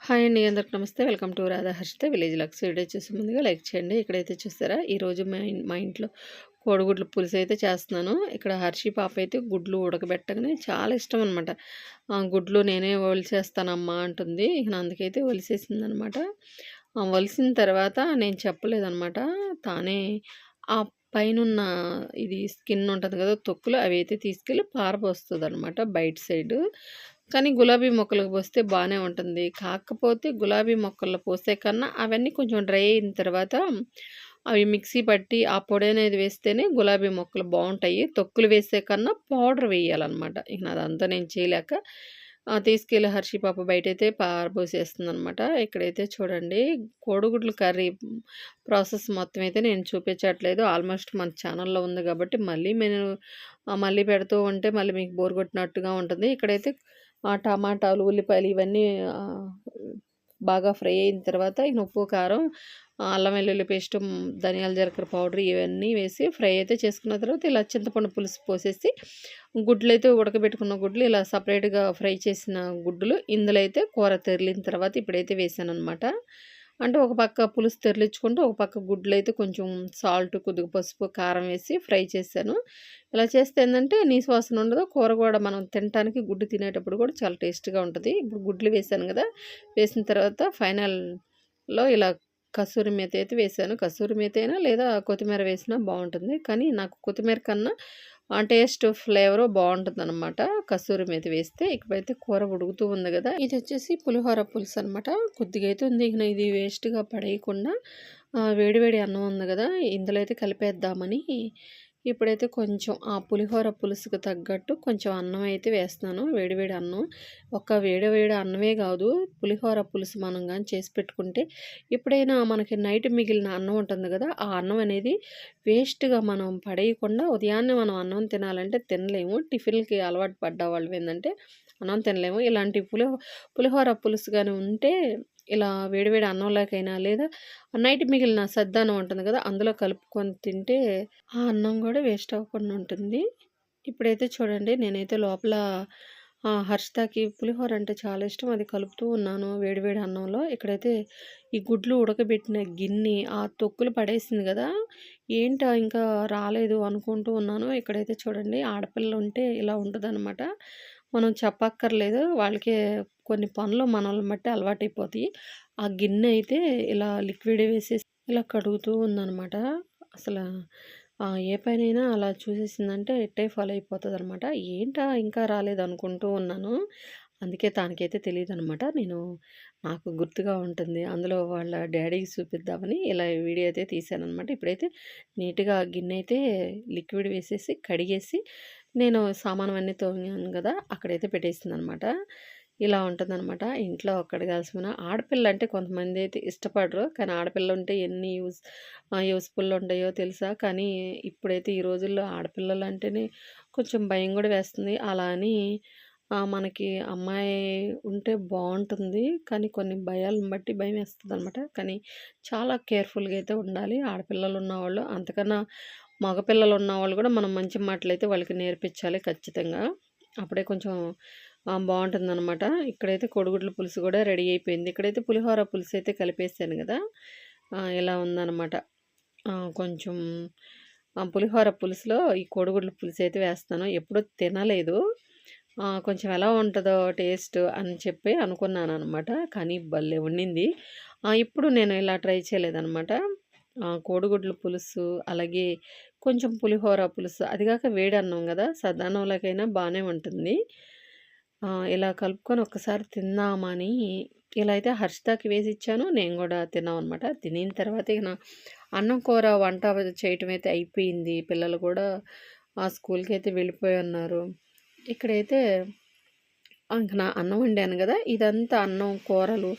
Hi అండి అందరికి నమస్తే. Welcome to Radha Harshitha village Lux video చూసే ముందుగా లైక్ చేయండి. ఇక్కడైతే చూస్తారా? ఈరోజు మా మా ఇంట్లో కోడిగుడ్లు పులుసు అయితే చేస్తున్నాను. ఇక్కడ హర్షి పాప అయితే గుడ్లు ఉడకబెట్టగానే చాలా ఇష్టం అనమాట గుడ్లు నేనే ఒలిసేస్తానమ్మా అంటుంది. ఇక అందుకైతే వలిసేసింది అనమాట ఒలిసిన తర్వాత నేను చెప్పలేదనమాట తానే ఆ పైనున్న ఇది స్కిన్ ఉంటుంది కదా తొక్కులు అవి అయితే తీసుకెళ్ళి పారపోస్తుంది అనమాట బయట సైడ్. కానీ గులాబీ మొక్కలకు పోస్తే బాగానే ఉంటుంది. కాకపోతే గులాబీ మొక్కల్లో పోసే కన్నా అవన్నీ కొంచెం డ్రై అయిన తర్వాత అవి మిక్సీ పట్టి ఆ పొడి అనేది వేస్తేనే గులాబీ మొక్కలు బాగుంటాయి. తొక్కులు వేసే కన్నా పౌడర్ వేయాలన్నమాట. ఇక అదంతా నేను చేయలేక తీసుకెళ్ళి హర్షి పాప బయటైతే అయితే పారబోసేస్తుంది అనమాట ఇక్కడైతే చూడండి కోడిగుడ్లు కర్రీ ప్రాసెస్ మొత్తం అయితే నేను చూపించట్లేదు. ఆల్మోస్ట్ మన ఛానల్లో ఉంది కాబట్టి మళ్ళీ నేను మళ్ళీ పెడుతూ ఉంటే మళ్ళీ మీకు బోర్ కొట్టినట్టుగా ఉంటుంది. ఇక్కడైతే టమాటాలు ఉల్లిపాయలు ఇవన్నీ బాగా ఫ్రై అయిన తర్వాత ఈ ఉప్పు కారం అల్లం వెల్లుల్లి పేస్ట్ ధనియాల జీలకర్ర పౌడర్ ఇవన్నీ వేసి ఫ్రై అయితే చేసుకున్న తర్వాత ఇలా చింతపండు పులుసు పోసేసి గుడ్లు అయితే ఉడకబెట్టుకున్న గుడ్లు ఇలా సపరేట్గా ఫ్రై చేసిన గుడ్లు ఇందులో అయితే కూర తెరిలిన తర్వాత ఇప్పుడైతే వేసాను అనమాట అంటే ఒక పక్క పులుసు తెరలించుకుంటూ ఒక పక్క గుడ్లు అయితే కొంచెం సాల్ట్ కొద్దిగా పసుపు కారం వేసి ఫ్రై చేశాను. ఇలా చేస్తే ఏంటంటే నీసు వాసన ఉండదు. కూర కూడా మనం తినడానికి గుడ్డు తినేటప్పుడు కూడా చాలా టేస్ట్గా ఉంటుంది. ఇప్పుడు గుడ్లు వేసాను కదా వేసిన తర్వాత ఫైనల్లో ఇలా కసూరి మేత అయితే వేసాను కసూరి మేత అయినా లేదా కొత్తిమీర వేసినా బాగుంటుంది. కానీ నాకు కొత్తిమీర కన్నా టేస్ట్ ఫ్లేవర్ బాగుంటుంది అనమాట కసూరి మీద వేస్తే ఇక్కడైతే కూర ఉడుకుతూ ఉంది కదా. ఇది వచ్చేసి పులిహోర పులుసు అనమాట కొద్దిగా అయితే ఉంది. ఇక ఇది వేస్ట్గా పడేయకుండా వేడివేడి అన్నం ఉంది కదా. ఇందులో అయితే కలిపేద్దామని ఇప్పుడైతే కొంచెం ఆ పులిహోర పులుసుకు తగ్గట్టు కొంచెం అన్నం అయితే వేస్తున్నాను వేడివేడి అన్నం. ఒక వేడివేడి అన్నమే కాదు పులిహోర పులుసు మనం కానీ చేసి పెట్టుకుంటే ఎప్పుడైనా మనకి నైట్ మిగిలిన అన్నం ఉంటుంది కదా ఆ అన్నం అనేది వేస్ట్గా మనం పడేయకుండా ఉదయాన్నే మనం అన్నం తినాలంటే తినలేము. టిఫిన్కి అలవాటు పడ్డ వాళ్ళు ఏంటంటే అన్నం తినలేము. ఇలాంటి పులిహో పులిహోర పులుసు కానీ ఉంటే ఇలా వేడివేడి అన్నంలోకైనా లేదా నైట్ మిగిలిన సద్దన్నం ఉంటుంది కదా అందులో కలుపుకొని తింటే ఆ అన్నం కూడా వేస్ట్ అవ్వకుండా ఉంటుంది. ఇప్పుడైతే చూడండి నేనైతే లోపల హర్షితాకి పులిహోర అంటే చాలా ఇష్టం. అది కలుపుతూ ఉన్నాను వేడివేడి అన్నంలో. ఇక్కడైతే ఈ గుడ్లు ఉడకబెట్టిన గిన్నె ఆ తొక్కులు పడేసింది కదా ఏంటో ఇంకా రాలేదు అనుకుంటూ ఉన్నాను. ఇక్కడైతే చూడండి ఆడపిల్లలు ఉంటే ఇలా ఉంటుంది మనం చెప్పక్కర్లేదు. వాళ్ళకి కొన్ని పనులు మనల్ని బట్టి అలవాటైపోతాయి. ఆ గిన్నె అయితే ఇలా లిక్విడ్ వేసేసి ఇలా కడుగుతూ ఉందన్నమాట అసలు ఏ పనైనా అలా చూసేసిందంటే ఎట్టే ఫాలో అయిపోతుంది అనమాట ఏంటా ఇంకా రాలేదు అనుకుంటూ ఉన్నాను. అందుకే తనకైతే తెలియదు అనమాట నేను నాకు గుర్తుగా ఉంటుంది. అందులో వాళ్ళ డాడీకి చూపిద్దామని ఇలా వీడియో అయితే తీసాను అనమాట ఇప్పుడైతే నీట్గా గిన్నె అయితే లిక్విడ్ వేసేసి కడిగేసి నేను సామాను అన్నీ తోగాను కదా అక్కడైతే పెట్టేసింది అనమాట ఇలా ఉంటుందన్నమాట ఇంట్లో కడగాల్సిన ఆడపిల్ల అంటే కొంతమంది అయితే ఇష్టపడరు. కానీ ఆడపిల్ల ఉంటే ఎన్ని యూస్ యూస్ఫుల్ ఉంటాయో తెలుసా? కానీ ఇప్పుడైతే ఈ రోజుల్లో ఆడపిల్లలు అంటేనే కొంచెం భయం కూడా వేస్తుంది. అలా అని మనకి అమ్మాయి ఉంటే బాగుంటుంది. కానీ కొన్ని భయాలను బట్టి భయం వేస్తుంది అనమాట కానీ చాలా కేర్ఫుల్గా అయితే ఉండాలి. ఆడపిల్లలు ఉన్నవాళ్ళు అంతకన్నా మగపిల్లలు ఉన్న వాళ్ళు కూడా మనం మంచి మాటలు అయితే వాళ్ళకి నేర్పించాలి ఖచ్చితంగా. అప్పుడే కొంచెం బాగుంటుంది అనమాట ఇక్కడైతే కోడిగుడ్ల పులుసు కూడా రెడీ అయిపోయింది. ఇక్కడైతే పులిహోర పులుసు అయితే కలిపేసాను కదా ఇలా ఉందన్నమాట. కొంచెం పులిహోర పులుసులో ఈ కోడిగుడ్ల పులుసు అయితే వేస్తాను. ఎప్పుడూ తినలేదు. కొంచెం ఎలా ఉంటుందో టేస్ట్ అని చెప్పి అనుకున్నాను అనమాట కానీ భలే ఉండింది. ఇప్పుడు నేను ఇలా ట్రై చేయలేదన్నమాట. కోడిగుడ్ల పులుసు అలాగే కొంచెం పులిహోర పులుసు. అది కాక వేడి అన్నం కదా సదానంలోకైనా బాగానే ఉంటుంది. ఇలా కలుపుకొని ఒక్కసారి తిందామని ఇలా అయితే హర్షితాకి వేసి ఇచ్చాను. నేను కూడా తిన్నాం అనమాట తినిన తర్వాత ఇక నా అన్నం కూర వంట చేయటం అయితే అయిపోయింది. పిల్లలు కూడా ఆ స్కూల్కి అయితే వెళ్ళిపోయి ఉన్నారు. ఇక్కడైతే ఇంక నా అన్నం వండాను కదా ఇదంతా అన్నం కూరలు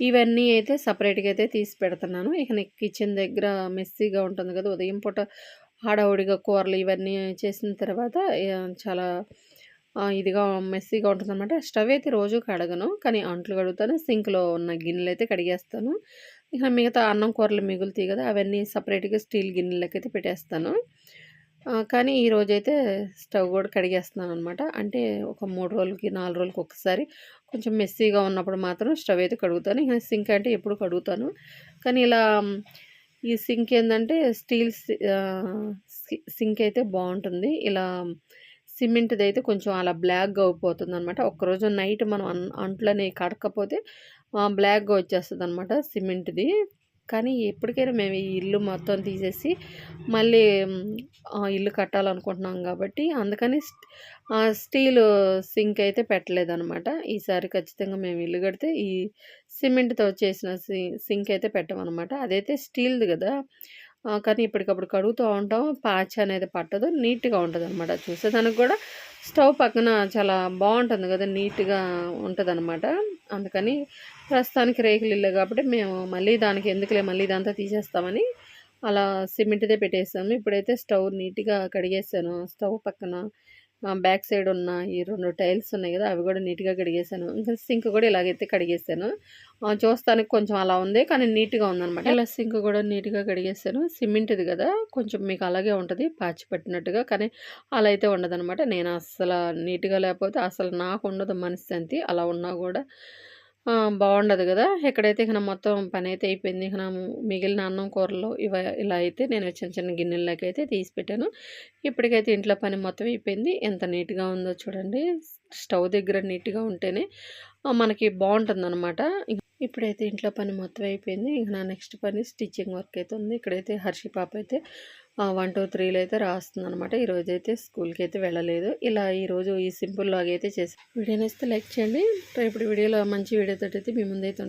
ఇవన్నీ అయితే సపరేట్గా అయితే తీసి పెడుతున్నాను. ఇక నేను కిచెన్ దగ్గర మెస్సీగా ఉంటుంది కదా ఉదయం పూట హడావుడిగా కూరలు ఇవన్నీ చేసిన తర్వాత చాలా ఇదిగా మెస్సీగా ఉంటుందన్నమాట. స్టవ్ అయితే రోజు కడగను కానీ అంట్లు కడుగుతాను సింక్లో ఉన్న గిన్నెలు అయితే కడిగేస్తాను. ఇక మిగతా అన్నం కూరలు మిగులుతాయి కదా అవన్నీ సపరేట్గా స్టీల్ గిన్నెలకైతే పెట్టేస్తాను. కానీ కానీ ఈరోజైతే స్టవ్ కూడా కడిగేస్తున్నాను అనమాట అంటే ఒక మూడు రోజులకి నాలుగు రోజులకి ఒకసారి కొంచెం మెస్సీగా ఉన్నప్పుడు మాత్రం స్టవ్ అయితే కడుగుతాను. ఇంకా సింక్ అంటే ఎప్పుడు కడుగుతాను. కానీ ఇలా ఈ సింక్ ఏంటంటే స్టీల్ సింక్ అయితే బాగుంటుంది. ఇలా సిమెంట్ది అయితే కొంచెం అలా బ్లాక్గా అయిపోతుంది అనమాట ఒక్కరోజు నైట్ మనం అన్ అంట్లని కడకపోతే బ్లాక్గా వచ్చేస్తుంది అనమాట సిమెంట్ది. కానీ ఎప్పటికైనా మేము ఈ ఇల్లు మొత్తం తీసేసి మళ్ళీ ఆ ఇల్లు కట్టాలనుకుంటున్నాం కాబట్టి అందుకని స్టీల్ సింక్ అయితే పెట్టలేదనమాట ఈసారి ఖచ్చితంగా మేము ఇల్లు కడితే ఈ సిమెంట్తో చేసిన సింక్ అయితే పెట్టమన్నమాట. అదైతే స్టీల్ది కదా. కానీ ఇప్పటికప్పుడు కడుగుతూ ఉంటాం. పాచ్ అనేది పట్టదు. నీట్గా ఉంటుంది అనమాట చూసేదానికి కూడా స్టవ్ పక్కన చాలా బాగుంటుంది కదా నీట్గా ఉంటుంది అనమాట అందుకని ప్రస్తుతానికి రేకులు ఇల్లు కాబట్టి మేము మళ్ళీ దానికి ఎందుకులే మళ్ళీ ఇదంతా తీసేస్తామని అలా సిమెంట్దే పెట్టేసాము. ఇప్పుడైతే స్టవ్ నీట్గా కడిగేసాను. స్టవ్ పక్కన బ్యాక్ సైడ్ ఉన్న ఈ రెండు టైల్స్ ఉన్నాయి కదా అవి కూడా నీట్గా కడిగేసాను ఇంకా సింక్ కూడా ఇలాగైతే కడిగేసాను చూస్తానికి కొంచెం అలా ఉంది కానీ నీట్గా ఉందన్నమాట. ఇలా సింక్ కూడా నీట్గా కడిగేసాను సిమెంట్ది కదా కొంచెం మీకు అలాగే ఉంటుంది పాచి పట్టినట్టుగా కానీ అలా అయితే ఉండదనమాట నేను అస్సలు నీట్గా లేకపోతే అసలు నాకు ఉండదు మనశ్శాంతి. అలా ఉన్నా కూడా బాగుండదు కదా. ఎక్కడైతే ఇక మొత్తం పని అయితే అయిపోయింది ఇక మిగిలిన అన్నం కూరలు ఇవ ఇలా అయితే నేను చిన్న చిన్న గిన్నెలకి అయితే తీసి పెట్టాను. ఇప్పటికైతే ఇంట్లో పని మొత్తం అయిపోయింది. ఎంత నీట్గా ఉందో చూడండి. స్టవ్ దగ్గర నీట్గా ఉంటేనే మనకి బాగుంటుంది అనమాట ఇప్పుడైతే ఇంట్లో పని మొత్తం అయిపోయింది. ఇంక నా నెక్స్ట్ పని స్టిచ్చింగ్ వర్క్ అయితే ఉంది. ఇక్కడైతే హర్షి పాప అయితే వన్ టూ త్రీలో అయితే రాస్తుంది అనమాట ఈరోజు అయితే స్కూల్కి అయితే వెళ్ళలేదు. ఇలా ఈరోజు ఈ సింపుల్ లాగా అయితే చేసి వీడియోని అయితే లైక్ చేయండి. రేపటి వీడియోలో మంచి వీడియోతో అయితే మీ ముందైతే